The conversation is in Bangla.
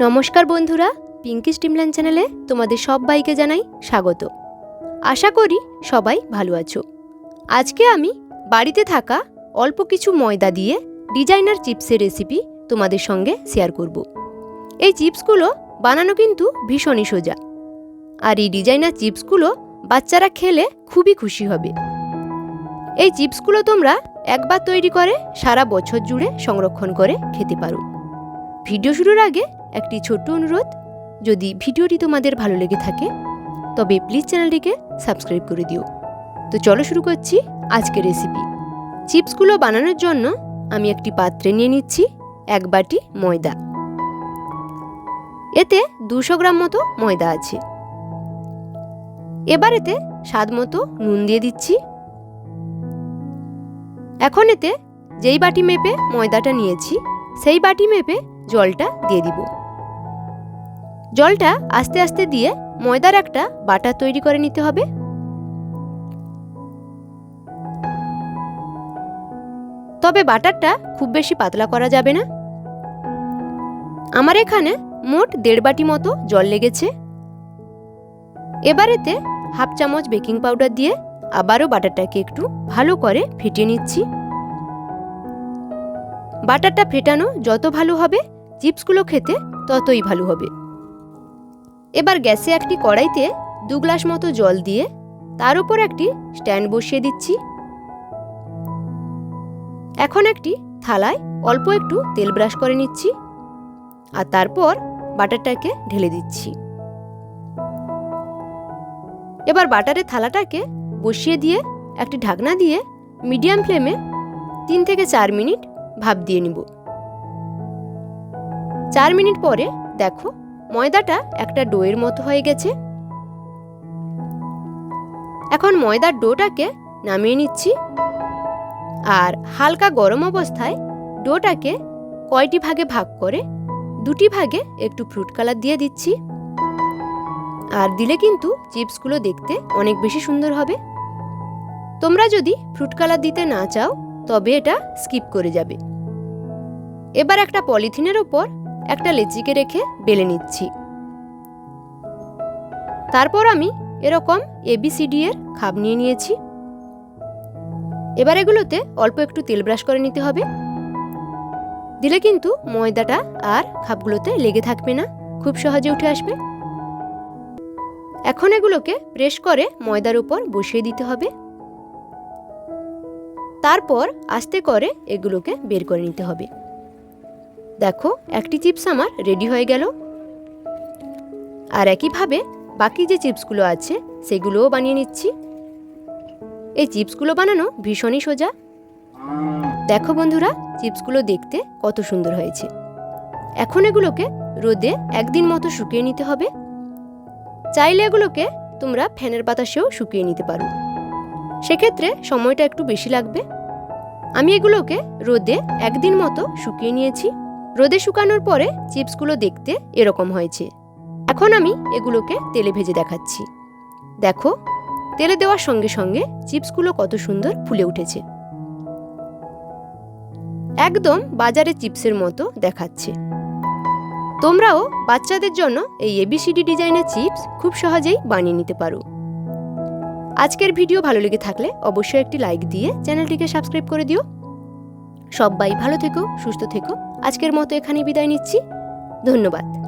নমস্কার বন্ধুরা পিঙ্কি স্টিমল্যান চ্যানেলে তোমাদের সবাইকে জানাই স্বাগত। আশা করি সবাই ভালো আছো। আজকে আমি বাড়িতে থাকা অল্প কিছু ময়দা দিয়ে ডিজাইনার চিপসের রেসিপি তোমাদের সঙ্গে শেয়ার করব। এই চিপসগুলো বানানো কিন্তু ভীষণই সোজা। আর এই ডিজাইনার চিপসগুলো বাচ্চারা খেলে খুবই খুশি হবে। এই চিপসগুলো তোমরা একবার তৈরি করে সারা বছর জুড়ে সংরক্ষণ করে খেতে পারো। ভিডিও শুরুর আগে একটি ছোট্ট অনুরোধ, যদি ভিডিওটি তোমাদের ভালো লেগে থাকে, তবে প্লিজ চ্যানেলটিকে সাবস্ক্রাইব করে দিও। তো চলো শুরু করছি আজকের রেসিপি চিপসগুলো বানানোর জন্য আমি একটি পাত্রে নিয়ে নিচ্ছি এক বাটি ময়দা। এতে দুশো গ্রাম মতো ময়দা আছে। এবার এতে স্বাদ মতো নুন দিয়ে দিচ্ছি। এখন এতে যেই বাটি মেপে ময়দাটা নিয়েছি, সেই বাটি মেপে জলটা দিয়ে দিব। জলটা আস্তে আস্তে দিয়ে ময়দার একটা বাটার তৈরি করে নিতে হবে। তবে বাটারটা খুব বেশি পাতলা করা যাবে না। আমার এখানে মোট দেড় বাটি মতো জল লেগেছে। এবার এতে হাফ চামচ বেকিং পাউডার দিয়ে আবারও বাটারটাকে একটু ভালো করে ফেটিয়ে নিচ্ছি। বাটারটা ফেটানো যত ভালো হবে, চিপসগুলো খেতে ততই ভালো হবে। এবার গ্যাসে একটি কড়াইতে দু গ্লাস মতো জল দিয়ে তার উপর একটি স্ট্যান্ড বসিয়ে দিচ্ছি। এখন একটি থালায় অল্প একটু তেল ব্রাশ করে নিচ্ছি আর তারপর বাটারটাকে ঢেলে দিচ্ছি। এবার বাটারের থালাটাকে বসিয়ে দিয়ে একটি ঢাকনা দিয়ে মিডিয়াম ফ্লেমে তিন থেকে চার মিনিট ভাপ দিয়ে নিব। চার মিনিট পরে দেখো ময়দাটা একটা ডোয়ের মতো হয়ে গেছে। এখন ময়দার ডোটাকে নামিয়ে নিচ্ছি। আর হালকা গরম অবস্থায় ডোটাকে কয়টি ভাগে ভাগ করে, দুটি ভাগে একটু ফ্রুট কালার দিয়ে দিচ্ছি। আর দিলে কিন্তু চিপসগুলো দেখতে অনেক বেশি সুন্দর হবে। তোমরা যদি ফ্রুট কালার দিতে না চাও, তবে এটা স্কিপ করে যাবে। এবার একটা পলিথিনের ওপর একটা লেচিকে রেখে বেলে নিচ্ছি। তারপর আমি এরকম এবিসিডি এর খাপ নিয়ে নিয়েছি। এবার এগুলোতে অল্প একটু তেল ব্রাশ করে নিতে হবে। দিলে কিন্তু ময়দাটা আর খাপগুলোতে লেগে থাকবে না, খুব সহজে উঠে আসবে। এখন এগুলোকে প্রেস করে ময়দার উপর বসিয়ে দিতে হবে। তারপর আস্তে করে এগুলোকে বের করে নিতে হবে। দেখো, একটি চিপস আমার রেডি হয়ে গেল। আর একইভাবে বাকি যে চিপসগুলো আছে, সেগুলোও বানিয়ে নিচ্ছি। এই চিপসগুলো বানানো ভীষণই সোজা। দেখো বন্ধুরা, চিপসগুলো দেখতে কত সুন্দর হয়েছে। এখন এগুলোকে রোদে একদিন মতো শুকিয়ে নিতে হবে। চাইলে এগুলোকে তোমরা ফ্যানের বাতাসেও শুকিয়ে নিতে পারো। সেক্ষেত্রে সময়টা একটু বেশি লাগবে। আমি এগুলোকে রোদে একদিন মতো শুকিয়ে নিয়েছি। রোদে শুকানোর পরে চিপসগুলো দেখতে এরকম হয়েছে। এখন আমি এগুলোকে তেলে ভেজে দেখাচ্ছি। দেখো, তেলে দেওয়ার সঙ্গে সঙ্গে চিপসগুলো কত সুন্দর ফুলে উঠেছে। একদম বাজারে চিপসের মতো দেখাচ্ছে। তোমরাও বাচ্চাদের জন্য এই এবিসিডি ডিজাইনের চিপস খুব সহজেই বানিয়ে নিতে পারো। আজকের ভিডিও ভালো লেগে থাকলে অবশ্যই একটি লাইক দিয়ে চ্যানেলটিকে সাবস্ক্রাইব করে দিও। সবাই ভালো থেকো, সুস্থ থেকো। আজকের মতো এখানে বিদায় নিচ্ছি। ধন্যবাদ।